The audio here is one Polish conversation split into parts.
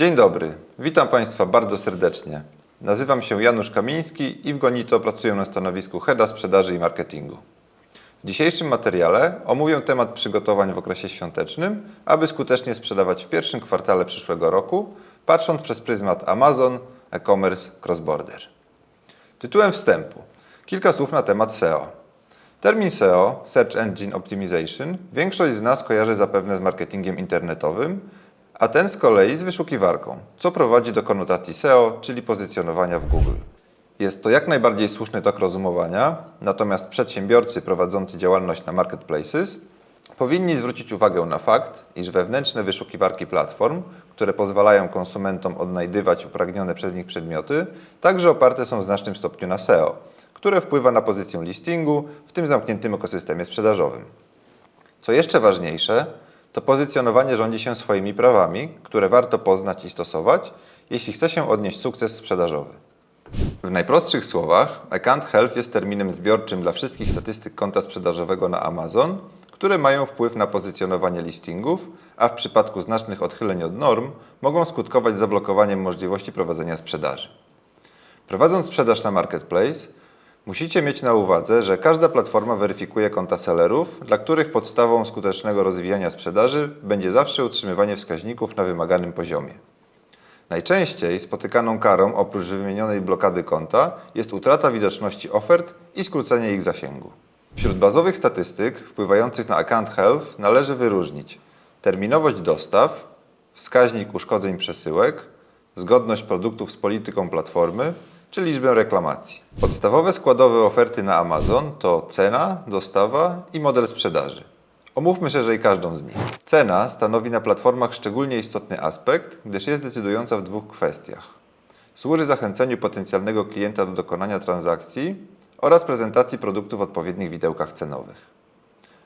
Dzień dobry, witam Państwa bardzo serdecznie. Nazywam się Janusz Kamiński i w Gonito pracuję na stanowisku Heada Sprzedaży i Marketingu. W dzisiejszym materiale omówię temat przygotowań w okresie świątecznym, aby skutecznie sprzedawać w pierwszym kwartale przyszłego roku, patrząc przez pryzmat Amazon, e-commerce, cross-border. Tytułem wstępu. Kilka słów na temat SEO. Termin SEO, Search Engine Optimization, większość z nas kojarzy zapewne z marketingiem internetowym, a ten z kolei z wyszukiwarką, co prowadzi do konotacji SEO, czyli pozycjonowania w Google. Jest to jak najbardziej słuszny tok rozumowania, natomiast przedsiębiorcy prowadzący działalność na marketplaces powinni zwrócić uwagę na fakt, iż wewnętrzne wyszukiwarki platform, które pozwalają konsumentom odnajdywać upragnione przez nich przedmioty, także oparte są w znacznym stopniu na SEO, które wpływa na pozycję listingu w tym zamkniętym ekosystemie sprzedażowym. Co jeszcze ważniejsze, to pozycjonowanie rządzi się swoimi prawami, które warto poznać i stosować, jeśli chce się odnieść sukces sprzedażowy. W najprostszych słowach, Account Health jest terminem zbiorczym dla wszystkich statystyk konta sprzedażowego na Amazon, które mają wpływ na pozycjonowanie listingów, a w przypadku znacznych odchyleń od norm mogą skutkować zablokowaniem możliwości prowadzenia sprzedaży. Prowadząc sprzedaż na marketplace, musicie mieć na uwadze, że każda platforma weryfikuje konta sellerów, dla których podstawą skutecznego rozwijania sprzedaży będzie zawsze utrzymywanie wskaźników na wymaganym poziomie. Najczęściej spotykaną karą oprócz wymienionej blokady konta jest utrata widoczności ofert i skrócenie ich zasięgu. Wśród bazowych statystyk wpływających na account health należy wyróżnić terminowość dostaw, wskaźnik uszkodzeń przesyłek, zgodność produktów z polityką platformy czy liczbę reklamacji. Podstawowe składowe oferty na Amazon to cena, dostawa i model sprzedaży. Omówmy szerzej każdą z nich. Cena stanowi na platformach szczególnie istotny aspekt, gdyż jest decydująca w dwóch kwestiach. Służy zachęceniu potencjalnego klienta do dokonania transakcji oraz prezentacji produktów w odpowiednich widełkach cenowych.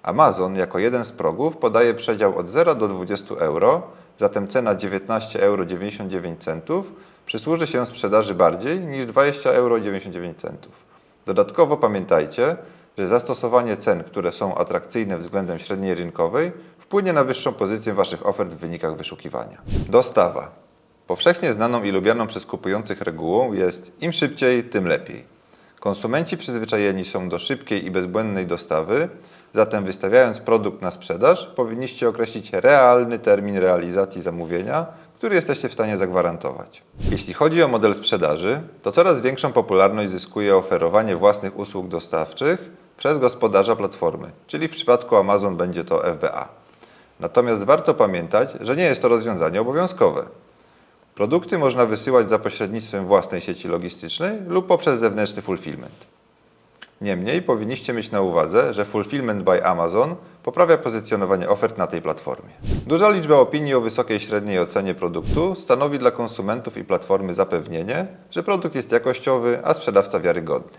Amazon jako jeden z progów podaje przedział od 0 do 20 euro, zatem cena 19,99 euro przysłuży się sprzedaży bardziej niż 20,99 euro. Dodatkowo pamiętajcie, że zastosowanie cen, które są atrakcyjne względem średniej rynkowej, wpłynie na wyższą pozycję Waszych ofert w wynikach wyszukiwania. Dostawa. Powszechnie znaną i lubianą przez kupujących regułą jest im szybciej, tym lepiej. Konsumenci przyzwyczajeni są do szybkiej i bezbłędnej dostawy, zatem wystawiając produkt na sprzedaż, powinniście określić realny termin realizacji zamówienia, który jesteście w stanie zagwarantować. Jeśli chodzi o model sprzedaży, to coraz większą popularność zyskuje oferowanie własnych usług dostawczych przez gospodarza platformy, czyli w przypadku Amazon będzie to FBA. Natomiast warto pamiętać, że nie jest to rozwiązanie obowiązkowe. Produkty można wysyłać za pośrednictwem własnej sieci logistycznej lub poprzez zewnętrzny fulfillment. Niemniej powinniście mieć na uwadze, że Fulfillment by Amazon poprawia pozycjonowanie ofert na tej platformie. Duża liczba opinii o wysokiej średniej ocenie produktu stanowi dla konsumentów i platformy zapewnienie, że produkt jest jakościowy, a sprzedawca wiarygodny.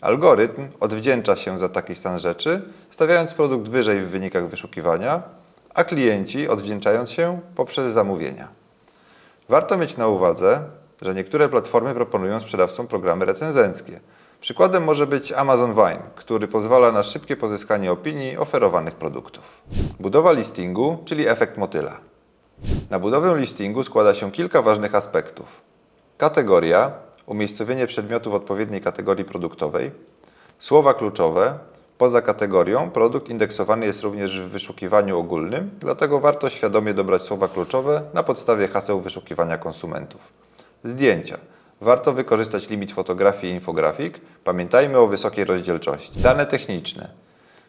Algorytm odwdzięcza się za taki stan rzeczy, stawiając produkt wyżej w wynikach wyszukiwania, a klienci odwdzięczając się poprzez zamówienia. Warto mieć na uwadze, że niektóre platformy proponują sprzedawcom programy recenzenckie. Przykładem może być Amazon Wine, który pozwala na szybkie pozyskanie opinii oferowanych produktów. Budowa listingu, czyli efekt motyla. Na budowę listingu składa się kilka ważnych aspektów. Kategoria, umiejscowienie przedmiotu w odpowiedniej kategorii produktowej, słowa kluczowe. Poza kategorią produkt indeksowany jest również w wyszukiwaniu ogólnym, dlatego warto świadomie dobrać słowa kluczowe na podstawie haseł wyszukiwania konsumentów. Zdjęcia. Warto wykorzystać limit fotografii i infografik. Pamiętajmy o wysokiej rozdzielczości. Dane techniczne.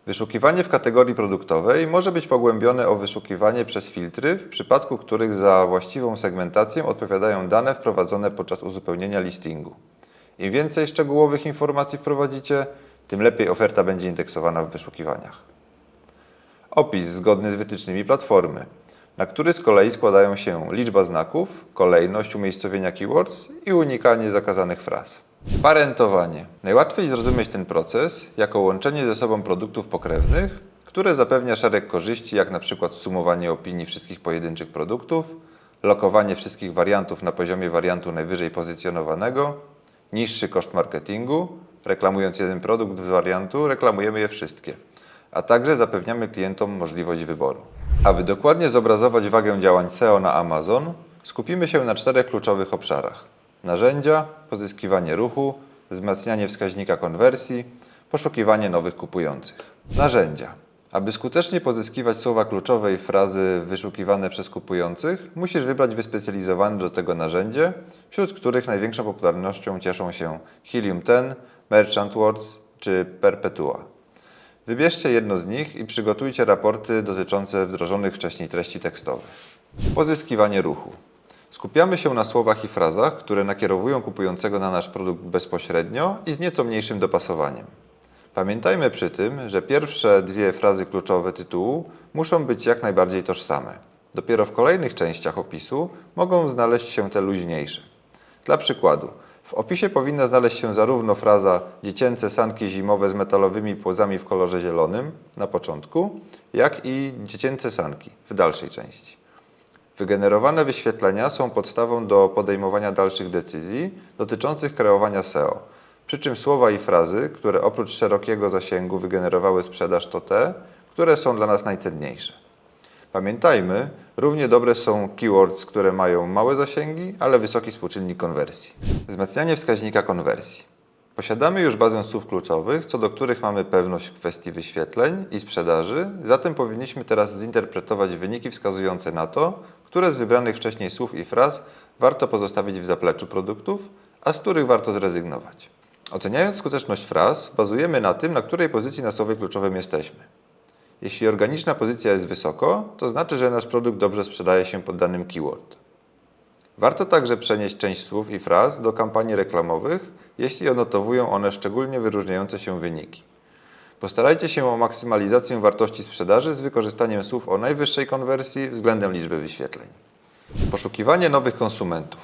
Wyszukiwanie w kategorii produktowej może być pogłębione o wyszukiwanie przez filtry, w przypadku których za właściwą segmentację odpowiadają dane wprowadzone podczas uzupełnienia listingu. Im więcej szczegółowych informacji wprowadzicie, tym lepiej oferta będzie indeksowana w wyszukiwaniach. Opis zgodny z wytycznymi platformy, na który z kolei składają się liczba znaków, kolejność umiejscowienia keywords i unikanie zakazanych fraz. Parentowanie. Najłatwiej zrozumieć ten proces jako łączenie ze sobą produktów pokrewnych, które zapewnia szereg korzyści, jak na przykład sumowanie opinii wszystkich pojedynczych produktów, lokowanie wszystkich wariantów na poziomie wariantu najwyżej pozycjonowanego, niższy koszt marketingu, reklamując jeden produkt z wariantu, reklamujemy je wszystkie, a także zapewniamy klientom możliwość wyboru. Aby dokładnie zobrazować wagę działań SEO na Amazon, Skupimy się na czterech kluczowych obszarach: narzędzia, pozyskiwanie ruchu, wzmacnianie wskaźnika konwersji, poszukiwanie nowych kupujących. Narzędzia. Aby skutecznie pozyskiwać słowa kluczowe i frazy wyszukiwane przez kupujących, musisz wybrać wyspecjalizowane do tego narzędzie, wśród których największą popularnością cieszą się Helium 10, Merchant Words czy Perpetua. Wybierzcie jedno z nich i przygotujcie raporty dotyczące wdrożonych wcześniej treści tekstowych. Pozyskiwanie ruchu. Skupiamy się na słowach i frazach, które nakierowują kupującego na nasz produkt bezpośrednio i z nieco mniejszym dopasowaniem. Pamiętajmy przy tym, że pierwsze dwie frazy kluczowe tytułu muszą być jak najbardziej tożsame. Dopiero w kolejnych częściach opisu mogą znaleźć się te luźniejsze. Dla przykładu, w opisie powinna znaleźć się zarówno fraza dziecięce sanki zimowe z metalowymi płozami w kolorze zielonym na początku, jak i dziecięce sanki w dalszej części. Wygenerowane wyświetlenia są podstawą do podejmowania dalszych decyzji dotyczących kreowania SEO. Przy czym słowa i frazy, które oprócz szerokiego zasięgu wygenerowały sprzedaż, to te, które są dla nas najcenniejsze. Pamiętajmy, równie dobre są keywords, które mają małe zasięgi, ale wysoki współczynnik konwersji. Wzmacnianie wskaźnika konwersji. Posiadamy już bazę słów kluczowych, co do których mamy pewność w kwestii wyświetleń i sprzedaży, zatem powinniśmy teraz zinterpretować wyniki wskazujące na to, które z wybranych wcześniej słów i fraz warto pozostawić w zapleczu produktów, a z których warto zrezygnować. Oceniając skuteczność fraz, bazujemy na tym, na której pozycji na słowie kluczowym jesteśmy. Jeśli organiczna pozycja jest wysoko, to znaczy, że nasz produkt dobrze sprzedaje się pod danym keyword. Warto także przenieść część słów i fraz do kampanii reklamowych, jeśli odnotowują one szczególnie wyróżniające się wyniki. Postarajcie się o maksymalizację wartości sprzedaży z wykorzystaniem słów o najwyższej konwersji względem liczby wyświetleń. Poszukiwanie nowych konsumentów.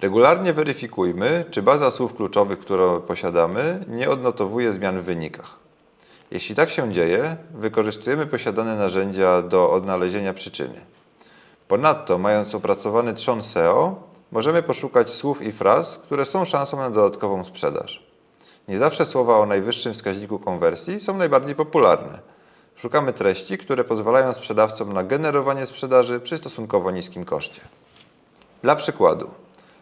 Regularnie weryfikujmy, czy baza słów kluczowych, którą posiadamy, nie odnotowuje zmian w wynikach. Jeśli tak się dzieje, wykorzystujemy posiadane narzędzia do odnalezienia przyczyny. Ponadto, mając opracowany trzon SEO, możemy poszukać słów i fraz, które są szansą na dodatkową sprzedaż. Nie zawsze słowa o najwyższym wskaźniku konwersji są najbardziej popularne. Szukamy treści, które pozwalają sprzedawcom na generowanie sprzedaży przy stosunkowo niskim koszcie. Dla przykładu,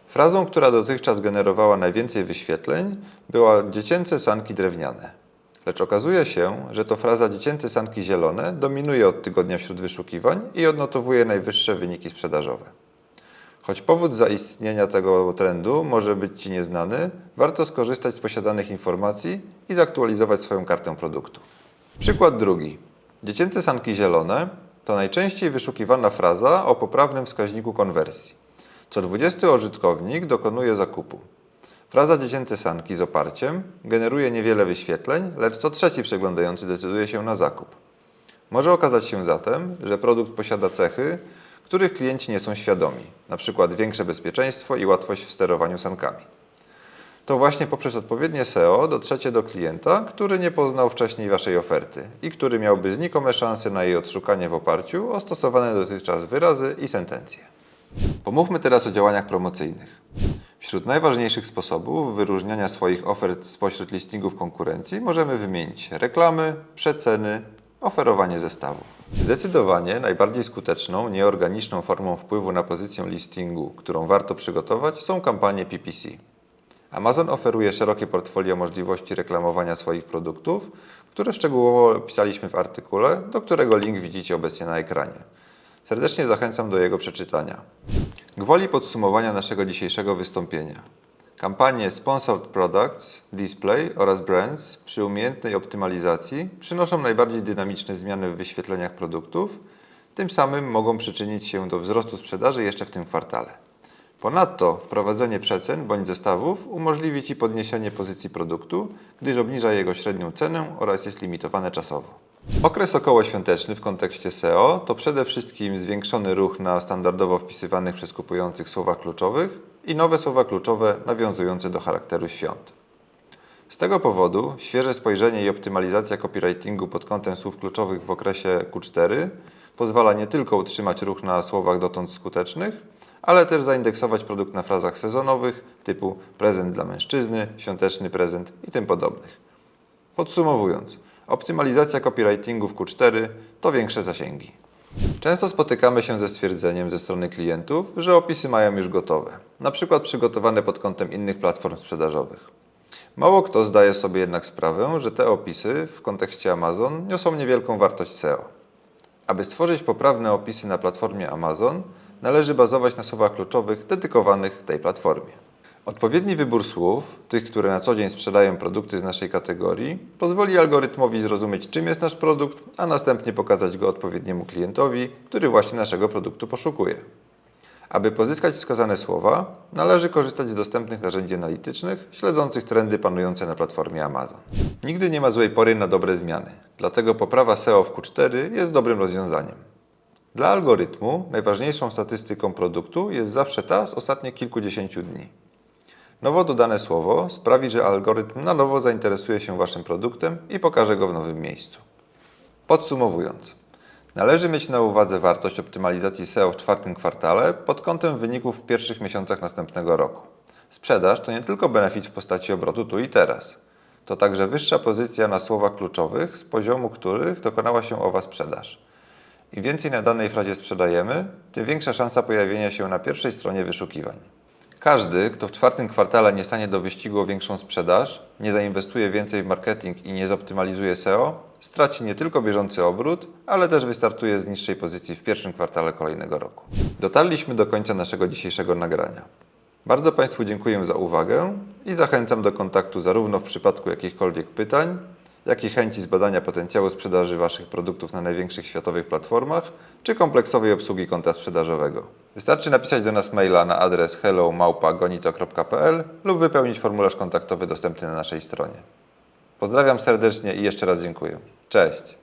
frazą, która dotychczas generowała najwięcej wyświetleń, była dziecięce sanki drewniane. Lecz okazuje się, że to fraza dziecięce sanki zielone dominuje od tygodnia wśród wyszukiwań i odnotowuje najwyższe wyniki sprzedażowe. Choć powód zaistnienia tego trendu może być Ci nieznany, warto skorzystać z posiadanych informacji i zaktualizować swoją kartę produktu. Przykład drugi. Dziecięce sanki zielone to najczęściej wyszukiwana fraza o poprawnym wskaźniku konwersji. Co 20 użytkownik dokonuje zakupu. Fraza dziecięce sanki z oparciem generuje niewiele wyświetleń, lecz co trzeci przeglądający decyduje się na zakup. Może okazać się zatem, że produkt posiada cechy, których klienci nie są świadomi, np. większe bezpieczeństwo i łatwość w sterowaniu sankami. To właśnie poprzez odpowiednie SEO dotrzecie do klienta, który nie poznał wcześniej Waszej oferty i który miałby znikome szanse na jej odszukanie w oparciu o stosowane dotychczas wyrazy i sentencje. Pomówmy teraz o działaniach promocyjnych. Wśród najważniejszych sposobów wyróżniania swoich ofert spośród listingów konkurencji możemy wymienić reklamy, przeceny, oferowanie zestawów. Zdecydowanie najbardziej skuteczną, nieorganiczną formą wpływu na pozycję listingu, którą warto przygotować, są kampanie PPC. Amazon oferuje szerokie portfolio możliwości reklamowania swoich produktów, które szczegółowo opisaliśmy w artykule, do którego link widzicie obecnie na ekranie. Serdecznie zachęcam do jego przeczytania. Gwoli podsumowania naszego dzisiejszego wystąpienia. Kampanie Sponsored Products, Display oraz Brands przy umiejętnej optymalizacji przynoszą najbardziej dynamiczne zmiany w wyświetleniach produktów, tym samym mogą przyczynić się do wzrostu sprzedaży jeszcze w tym kwartale. Ponadto wprowadzenie przecen bądź zestawów umożliwi Ci podniesienie pozycji produktu, gdyż obniża jego średnią cenę oraz jest limitowane czasowo. Okres okołoświąteczny w kontekście SEO to przede wszystkim zwiększony ruch na standardowo wpisywanych przez kupujących słowach kluczowych i nowe słowa kluczowe nawiązujące do charakteru świąt. Z tego powodu świeże spojrzenie i optymalizacja copywritingu pod kątem słów kluczowych w okresie Q4 pozwala nie tylko utrzymać ruch na słowach dotąd skutecznych, ale też zaindeksować produkt na frazach sezonowych typu prezent dla mężczyzny, świąteczny prezent i tym podobnych. Podsumowując, optymalizacja copywritingu w Q4 to większe zasięgi. Często spotykamy się ze stwierdzeniem ze strony klientów, że opisy mają już gotowe, na przykład przygotowane pod kątem innych platform sprzedażowych. Mało kto zdaje sobie jednak sprawę, że te opisy w kontekście Amazon niosą niewielką wartość SEO. Aby stworzyć poprawne opisy na platformie Amazon, należy bazować na słowach kluczowych dedykowanych tej platformie. Odpowiedni wybór słów, tych, które na co dzień sprzedają produkty z naszej kategorii, pozwoli algorytmowi zrozumieć, czym jest nasz produkt, a następnie pokazać go odpowiedniemu klientowi, który właśnie naszego produktu poszukuje. Aby pozyskać wskazane słowa, należy korzystać z dostępnych narzędzi analitycznych śledzących trendy panujące na platformie Amazon. Nigdy nie ma złej pory na dobre zmiany, dlatego poprawa SEO w Q4 jest dobrym rozwiązaniem. Dla algorytmu najważniejszą statystyką produktu jest zawsze ta z ostatnich kilkudziesięciu dni. Nowo dodane słowo sprawi, że algorytm na nowo zainteresuje się Waszym produktem i pokaże go w nowym miejscu. Podsumowując, należy mieć na uwadze wartość optymalizacji SEO w czwartym kwartale pod kątem wyników w pierwszych miesiącach następnego roku. Sprzedaż to nie tylko benefit w postaci obrotu tu i teraz. To także wyższa pozycja na słowach kluczowych, z poziomu których dokonała się owa sprzedaż. Im więcej na danej frazie sprzedajemy, tym większa szansa pojawienia się na pierwszej stronie wyszukiwań. Każdy, kto w czwartym kwartale nie stanie do wyścigu o większą sprzedaż, nie zainwestuje więcej w marketing i nie zoptymalizuje SEO, straci nie tylko bieżący obrót, ale też wystartuje z niższej pozycji w pierwszym kwartale kolejnego roku. Dotarliśmy do końca naszego dzisiejszego nagrania. Bardzo Państwu dziękuję za uwagę i zachęcam do kontaktu zarówno w przypadku jakichkolwiek pytań, jak i chęci zbadania potencjału sprzedaży Waszych produktów na największych światowych platformach, czy kompleksowej obsługi konta sprzedażowego. Wystarczy napisać do nas maila na adres hello@gonito.pl lub wypełnić formularz kontaktowy dostępny na naszej stronie. Pozdrawiam serdecznie i jeszcze raz dziękuję. Cześć!